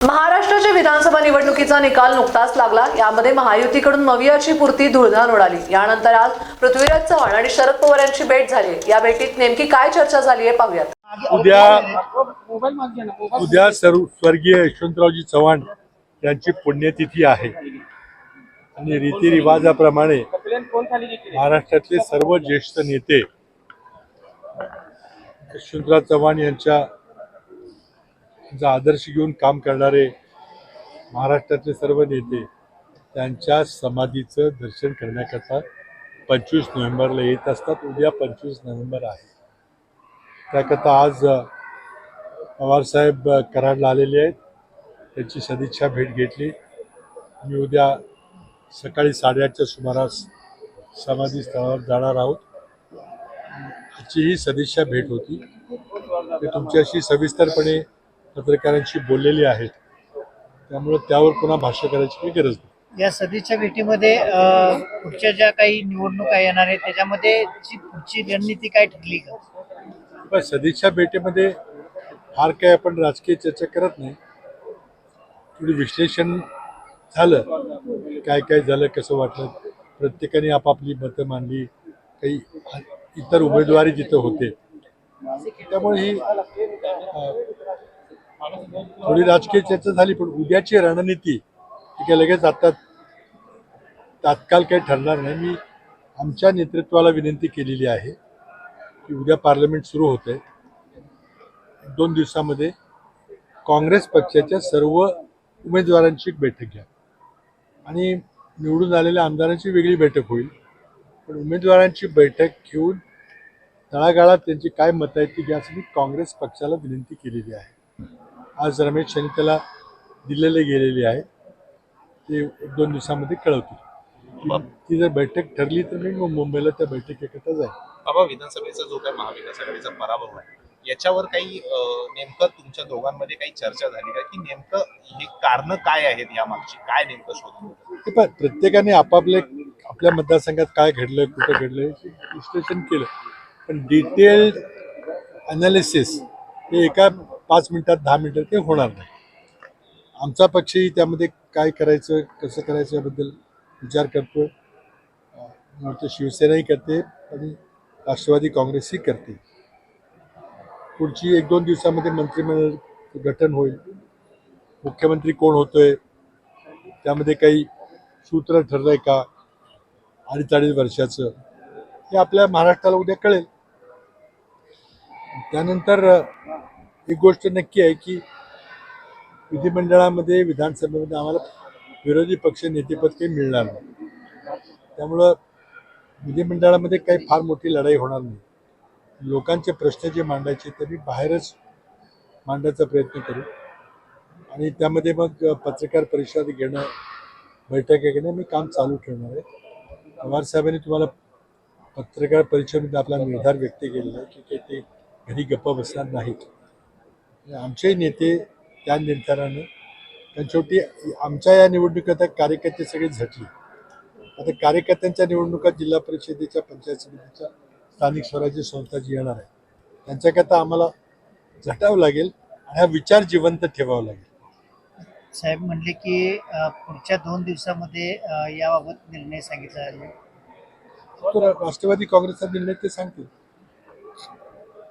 महाराष्ट्राच्या विधानसभा निवडणुकीचा निकाल नुकताच लागला. यामध्ये महायुतीकडून मवियाची पूर्ती धुळधाण उडाली. यानंतर आज पृथ्वीराज चव्हाण आणि शरद पवार यांची भेट झाली. या भेटीत नेमकी काय चर्चा झाली आहे पाहूयात. उद्या उद्या सर्व स्वर्गीय यशवंतरावजी चव्हाण यांची पुण्यतिथी आहे. आणि रीतिरिवाजाप्रमाणे महाराष्ट्रातले सर्व ज्येष्ठ नेते यशवंतराव चव्हाण यांच्या चा आदर्श घेऊन काम करणारे महाराष्ट्रातले सर्व नेते त्यांच्या समाधीचं दर्शन करण्याकरता पंचवीस नोव्हेंबरला येत असतात. उद्या पंचवीस नोव्हेंबर आहे. त्याकरता आज पवारसाहेब कराडला आलेले आहेत. त्यांची सदिच्छा भेट घेतली. मी उद्या सकाळी साडेआठच्या सुमारास समाधी स्थळावर जाणार आहोत. आजची ही सदिच्छा भेट होती. ते तुमच्याशी सविस्तरपणे पत्रकारांशी बोललेली आहेत. त्यामुळे त्यावर पुन्हा भाष्य करायची काही गरज नाही. या सदिच्छा भेटीमध्ये पुढच्या ज्या काही निवडणुका येणार आहेत त्याच्यामध्ये ची पुढची रणनीती काय ठरली का? पण सदिच्छा भेटीमध्ये फार काही आपण राजकीय चर्चा करत नाही. थोडी विश्लेषण झालं काय काय झालं कसं वाटलं प्रत्येकाने आपापली मतं मांडली काही इतर उमेदवारी जिथं होते. त्यामुळे ही अं, थोडी राजकीय चर्चा झाली पण उद्याची रणनीती ती काय लगेच आता तात्काळ काही ठरणार नाही. मी आमच्या नेतृत्वाला विनंती केलेली आहे की उद्या पार्लमेंट सुरू होते दोन दिवसामध्ये काँग्रेस पक्षाच्या सर्व उमेदवारांची एक बैठक घ्या. आणि निवडून आलेल्या आमदारांची वेगळी बैठक होईल. पण उमेदवारांची बैठक घेऊन तळागाळात त्यांची काय मतं आहेत ती घ्यायची मी काँग्रेस पक्षाला विनंती केलेली आहे. आज रमेश यांनी त्याला दिलेले गेलेले आहे. ते एक दोन दिवसामध्ये कळवतील. ती- ती जर बैठक ठरली तर मी मग मुंबईला त्या बैठकीकरता जाईल बाबा विधानसभेचा जो काही महाविकास आघाडीचा पराभव आहे याच्यावर काही नेमकं तुमच्या दोघांमध्ये काही चर्चा झाली का? की नेमकं हे कारण काय आहेत या मागची काय नेमकं शोधून पण प्रत्येकाने आपापले आपल्या मतदारसंघात काय घडलं कुठं घडलं विश्लेषण केलं. पण डिटेल्ड अनालिसिस हे एका पाच मिनिटात दहा मिनिटात ते होणार नाही. आमचा पक्षही त्यामध्ये काय करायचं कसं करायचं याबद्दल विचार करतो वाटतं शिवसेनाही करते आणि राष्ट्रवादी काँग्रेसही करते. पुढची एक दोन दिवसामध्ये मंत्रिमंडळ गठन होईल. मुख्यमंत्री कोण होतोय त्यामध्ये काही सूत्र ठरलंय का? अडीच अडीच वर्षाचं. हे आपल्या महाराष्ट्राला उद्या कळेल. त्यानंतर एक गोष्ट नक्की आहे की विधिमंडळामध्ये विधानसभेमध्ये आम्हाला विरोधी पक्ष नेतेपद काही मिळणार नाही. त्यामुळं विधिमंडळामध्ये काही फार मोठी लढाई होणार नाही. लोकांचे प्रश्न जे मांडायचे ते मी बाहेरच मांडायचा प्रयत्न करू. आणि त्यामध्ये मग पत्रकार परिषद घेणं बैठक घेणं मी काम चालू ठेवणार आहे. पवार साहेबांनी तुम्हाला पत्रकार परिषदेमध्ये आपला निर्धार व्यक्त केलेला आहे की ते घरी गप्प बसणार नाहीत. आमचेही नेते त्या निर्धारानं. कारण शेवटी आमच्या या निवडणुकीत कार्यकर्ते सगळे झटले. आता कार्यकर्त्यांच्या निवडणुका जिल्हा परिषदेच्या पंचायत समितीच्या स्थानिक स्वराज्य संस्था जी येणार आहे त्यांच्याकरता आम्हाला झटावं लागेल आणि हा विचार जिवंत ठेवावा लागेल. साहेब म्हणले की पुढच्या दोन दिवसामध्ये याबाबत निर्णय सांगितला राष्ट्रवादी काँग्रेसचा निर्णय ते सांगतील.